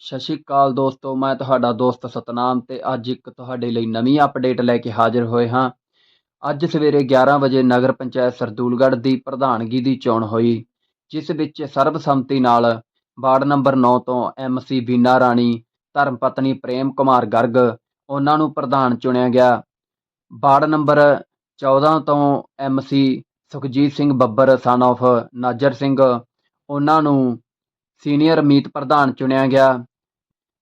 ਸਤਿ ਸ਼੍ਰੀ ਅਕਾਲ ਦੋਸਤੋ, ਮੈਂ ਤੁਹਾਡਾ ਦੋਸਤ ਸਤਨਾਮ ਤੇ ਅੱਜ ਇੱਕ ਤੁਹਾਡੇ ਲਈ ਨਵੀਂ ਅਪਡੇਟ ਲੈ ਕੇ ਹਾਜ਼ਰ ਹੋਏ ਹਾਂ। ਅੱਜ ਸਵੇਰੇ 11 ਵਜੇ ਨਗਰ ਪੰਚਾਇਤ ਸਰਦੂਲਗੜ੍ਹ ਦੀ ਪ੍ਰਧਾਨਗੀ ਦੀ ਚੋਣ ਹੋਈ, ਜਿਸ ਵਿੱਚ ਸਰਬਸੰਮਤੀ ਨਾਲ ਵਾਰਡ ਨੰਬਰ 9 ਤੋਂ ਐਮਸੀ ਬੀਨਾ ਰਾਣੀ ਧਰਮ ਪਤਨੀ ਪ੍ਰੇਮ ਕੁਮਾਰ ਗਰਗ, ਉਹਨਾਂ ਨੂੰ ਪ੍ਰਧਾਨ ਚੁਣਿਆ ਗਿਆ। ਵਾਰਡ ਨੰਬਰ 14 ਤੋਂ MC Sukhjit Singh Babbar son of Nazar Singh, ਉਹਨਾਂ ਨੂੰ ਸੀਨੀਅਰ ਮੀਤ ਪ੍ਰਧਾਨ ਚੁਣਿਆ ਗਿਆ।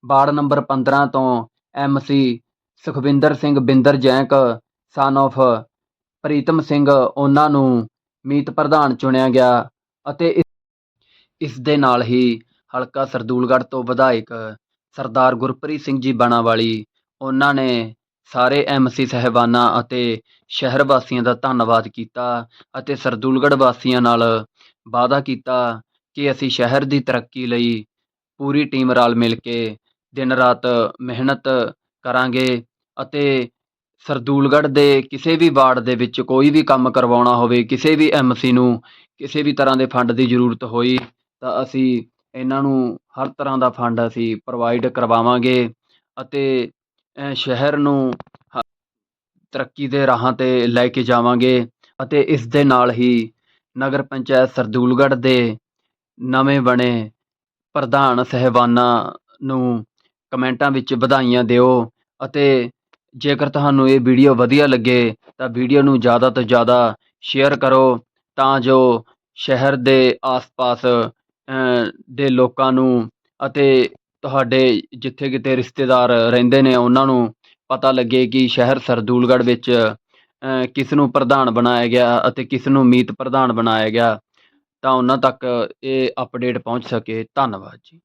ਵਾਰਡ ਨੰਬਰ 15 ਤੋਂ MC Sukhwinder Singh Binder ਜੈਂਕ son of Pritam Singh, ਉਹਨਾਂ ਨੂੰ ਮੀਤ ਪ੍ਰਧਾਨ ਚੁਣਿਆ ਗਿਆ ਅਤੇ ਇਸ- ਦੇ ਨਾਲ ਹੀ ਹਲਕਾ ਸਰਦੂਲਗੜ੍ਹ ਤੋਂ ਵਿਧਾਇਕ ਸਰਦਾਰ ਗੁਰਪ੍ਰੀਤ ਸਿੰਘ ਜੀ ਬਾਣਾਵਾਲੀ, ਉਹਨਾਂ ਨੇ ਸਾਰੇ ਐਮਸੀ ਸਹਿਬਾਨਾਂ ਅਤੇ ਸ਼ਹਿਰ ਵਾਸੀਆਂ ਦਾ ਧੰਨਵਾਦ ਕੀਤਾ ਅਤੇ ਸਰਦੂਲਗੜ੍ਹ ਵਾਸੀਆਂ ਨਾਲ ਵਾਅਦਾ ਕੀਤਾ ਕਿ ਅਸੀਂ ਸ਼ਹਿਰ ਦੀ ਤਰੱਕੀ ਲਈ ਪੂਰੀ ਟੀਮ ਰਲ ਮਿਲ ਕੇ ਦਿਨ ਰਾਤ ਮਿਹਨਤ ਕਰਾਂਗੇ ਅਤੇ ਸਰਦੂਲਗੜ੍ਹ ਦੇ ਕਿਸੇ ਵੀ ਵਾਰਡ ਦੇ ਵਿੱਚ ਕੋਈ ਵੀ ਕੰਮ ਕਰਵਾਉਣਾ ਹੋਵੇ, ਕਿਸੇ ਵੀ ਐਮਸੀ ਨੂੰ ਕਿਸੇ ਵੀ ਤਰ੍ਹਾਂ ਦੇ ਫੰਡ ਦੀ ਜ਼ਰੂਰਤ ਹੋਈ ਤਾਂ ਅਸੀਂ ਇਹਨਾਂ ਨੂੰ ਹਰ ਤਰ੍ਹਾਂ ਦਾ ਫੰਡ ਅਸੀਂ ਪ੍ਰੋਵਾਈਡ ਕਰਵਾਵਾਂਗੇ ਅਤੇ ਸ਼ਹਿਰ ਨੂੰ ਤਰੱਕੀ ਦੇ ਰਾਹਾਂ 'ਤੇ ਲੈ ਕੇ ਜਾਵਾਂਗੇ ਅਤੇ ਇਸ ਦੇ ਨਾਲ ਹੀ ਨਗਰ ਪੰਚਾਇਤ ਸਰਦੂਲਗੜ੍ਹ ਦੇ ਨਵੇਂ ਬਣੇ ਪ੍ਰਧਾਨ ਸਾਹਿਬਾਨਾਂ ਨੂੰ ਕਮੈਂਟਾਂ ਵਿੱਚ ਵਧਾਈਆਂ ਦਿਓ ਅਤੇ ਜੇਕਰ ਤੁਹਾਨੂੰ ਇਹ ਵੀਡੀਓ ਵਧੀਆ ਲੱਗੇ ਤਾਂ ਵੀਡੀਓ ਨੂੰ ਜ਼ਿਆਦਾ ਤੋਂ ਜ਼ਿਆਦਾ ਸ਼ੇਅਰ ਕਰੋ ਤਾਂ ਜੋ ਸ਼ਹਿਰ ਦੇ ਆਸ-ਪਾਸ ਦੇ ਲੋਕਾਂ ਨੂੰ ਅਤੇ ਤੁਹਾਡੇ ਜਿੱਥੇ ਕਿਤੇ ਰਿਸ਼ਤੇਦਾਰ ਰਹਿੰਦੇ ਨੇ ਉਹਨਾਂ ਨੂੰ ਪਤਾ ਲੱਗੇ ਕਿ ਸ਼ਹਿਰ ਸਰਦੂਲਗੜ੍ਹ ਵਿੱਚ ਅ, ਕਿਸ ਨੂੰ ਪ੍ਰਧਾਨ ਬਣਾਇਆ ਗਿਆ ਅਤੇ ਕਿਸ ਨੂੰ ਮੀਤ ਪ੍ਰਧਾਨ ਬਣਾਇਆ ਗਿਆ। ਤਾਂ ਉਹਨਾਂ ਤੱਕ ਇਹ ਅਪਡੇਟ ਪਹੁੰਚ ਸਕੇ। ਧੰਨਵਾਦ ਜੀ।